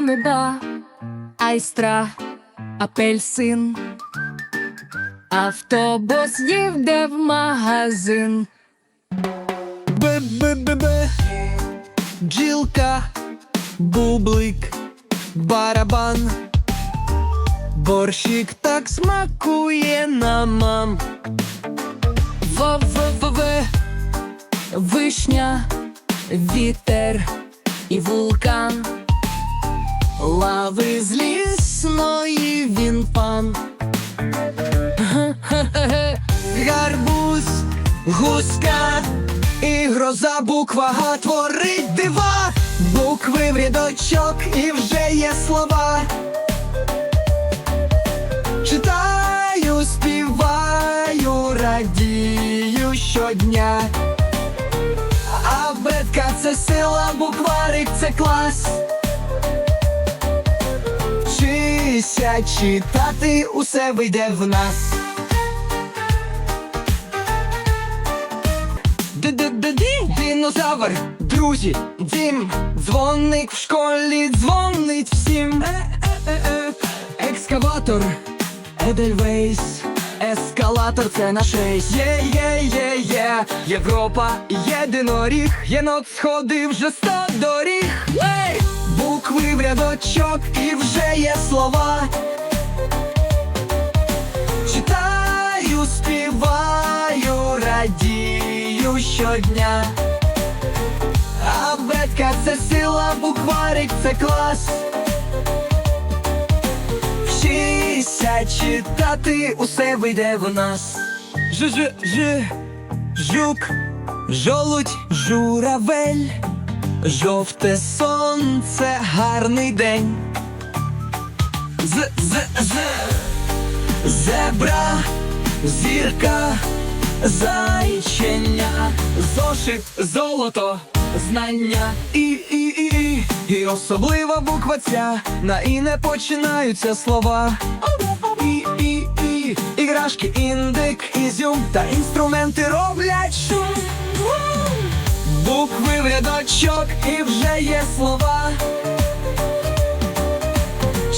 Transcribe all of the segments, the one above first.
неба, айстра, апельсин. Автобус їде в магазин. Б-б-б-б Бджілка, бублик, барабан. Борщик так смакує нам мам. В-в-в-в Вишня, вітер і вулкан. Лави з лісної він пан. Гарбуз, гуска і гроза буква Га творить дива. Букви в рядочок і вже є слова. Читаю, співаю, радію щодня. А бетка це сила, букварик це клас. Вчися читати, усе вийде в нас. Динозавр, друзі, дім, дзвоник в школі, дзвонить всім. Е-е-е-е. Екскаватор, Едельвейс, ескалатор це наш рейс. Є, є, є, є, Європа, єдиноріг, єнот сходив вже сто доріг. Букви в рядочок і вже є слова. Читаю, співаю, радію щодня. А бетка це сила, букварик це клас. Вчися читати, усе вийде в нас. Ж-ж-ж, жук, жолудь, журавель, жовте сонце, гарний день. З-з-з Зебра, зірка, зайченя, зошит, золото, знання і, і, і, і, і особлива буква ця, на і не починаються слова. І, і, і, іграшки, індик, ізюм та інструменти роблять шум. Букви в рядочок і вже є слова.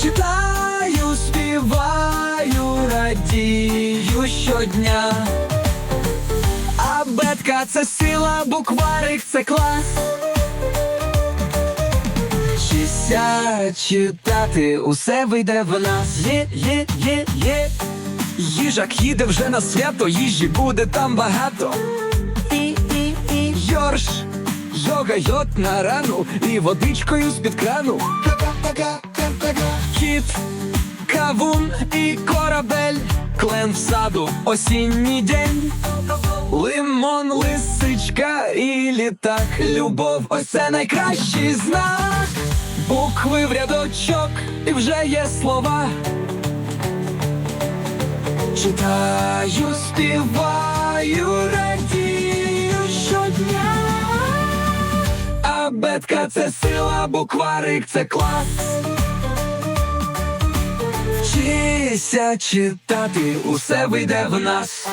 Читаю, співаю, радію щодня. А бетка це сила, букварик це клас. Вчися читати, усе вийде в нас. Є, є, є, є. Їжак їде вже на свято, їжі буде там багато. Йорш, йога йот на рану і водичкою з-під крану. Кіт, кавун і корабель, клен в саду, осінній день. Лимон, лисичка і літак, любов, ось це найкращий знак. Букви в рядочок і вже є слова. Читаю, співаю, А це сила, букварик це клас. Вчися читати, усе вийде в нас.